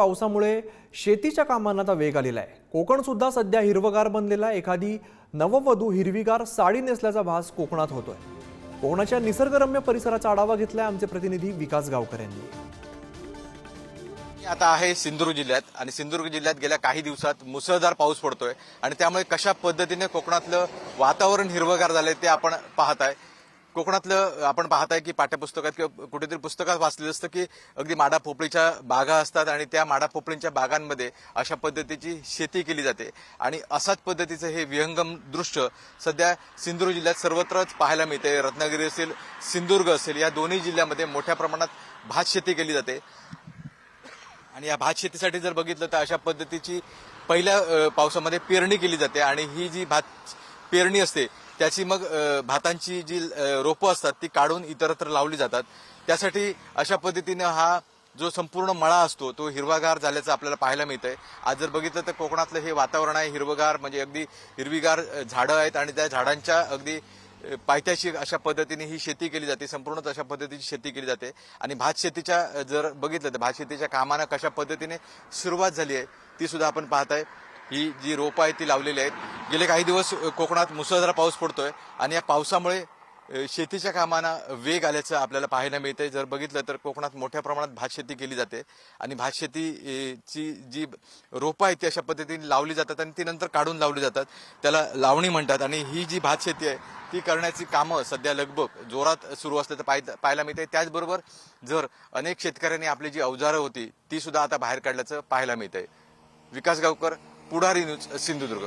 पावसामुळे शेतीच्या कामांना आता वेग आलेला आहे. कोकण सुद्धा सध्या हिरवगार बनलेला आहे. एखादी नववधू हिरवीगार साडी नेसल्याचा भास कोकणात होतोय. कोकणाच्या निसर्गरम्य परिसराचा आढावा घेतलाय आमचे प्रतिनिधी विकास गावकर यांनी. आता आहे सिंधुदुर्ग जिल्ह्यात आणि सिंधुदुर्ग जिल्ह्यात गेल्या काही दिवसात मुसळधार पाऊस पडतोय आणि त्यामुळे कशा पद्धतीने कोकणातलं वातावरण हिरवगार झालंय ते आपण पाहत आहे कोकणातलं आपण पाहत आहे की पाठ्यपुस्तकात किंवा कुठेतरी पुस्तकात वाचलेलं असतं की अगदी माडा पोपळीच्या बागा असतात आणि त्या माडा पोपळींच्या बागांमध्ये अशा पद्धतीची शेती केली जाते. आणि असाच पद्धतीचं हे विहंगम दृश्य सध्या सिंधुदुर्ग जिल्ह्यात सर्वत्रच पाहायला मिळते रत्नागिरी असेल सिंधुदुर्ग असेल या दोन्ही जिल्ह्यामध्ये मोठ्या प्रमाणात भात शेती केली जाते. आणि या भात शेतीसाठी जर बघितलं तर अशा पद्धतीची पहिल्या पावसामध्ये पेरणी केली जाते आणि ही जी भात पेरणी असते त्याची मग भातांची जी रोपं असतात ती काढून इतरत्र लावली जातात. त्यासाठी अशा पद्धतीनं हा जो संपूर्ण मळा असतो तो हिरवागार झाल्याचं आपल्याला पाहायला मिळतंय. आज जर बघितलं तर कोकणातलं हे वातावरण आहे हिरवगार म्हणजे अगदी हिरवीगार झाडं आहेत आणि त्या झाडांच्या अगदी पायथ्याशी अशा पद्धतीने ही शेती केली जाते संपूर्णच अशा पद्धतीची शेती केली जाते. आणि भात शेतीच्या जर बघितलं तर भात शेतीच्या कामानं कशा पद्धतीने सुरुवात झाली आहे ती सुद्धा आपण आहे ही जी रोपं आहेत ती लावलेली आहेत. गेले काही दिवस कोकणात मुसळधार पाऊस पडतोय आणि या पावसामुळे शेतीच्या कामांना वेग आल्याचं आपल्याला पाहायला मिळतंय. जर बघितलं तर कोकणात मोठ्या प्रमाणात भात शेती केली जाते आणि भात शेतीची जी रोपं आहेत ती अशा पद्धतीने लावली जातात आणि ती नंतर काढून लावली जातात. त्याला लावणी म्हणतात आणि ही जी भात शेती आहे ती करण्याची कामं सध्या लगबग जोरात सुरू असल्याचं पाहाय- पाहायला मिळते त्याचबरोबर जर अनेक शेतकऱ्यांनी आपली जी अवजारं होती ती सुद्धा आता बाहेर काढल्याचं पाहायला मिळतंय. विकास गावकर पुढारी न्यूज सिंधुदुर्ग.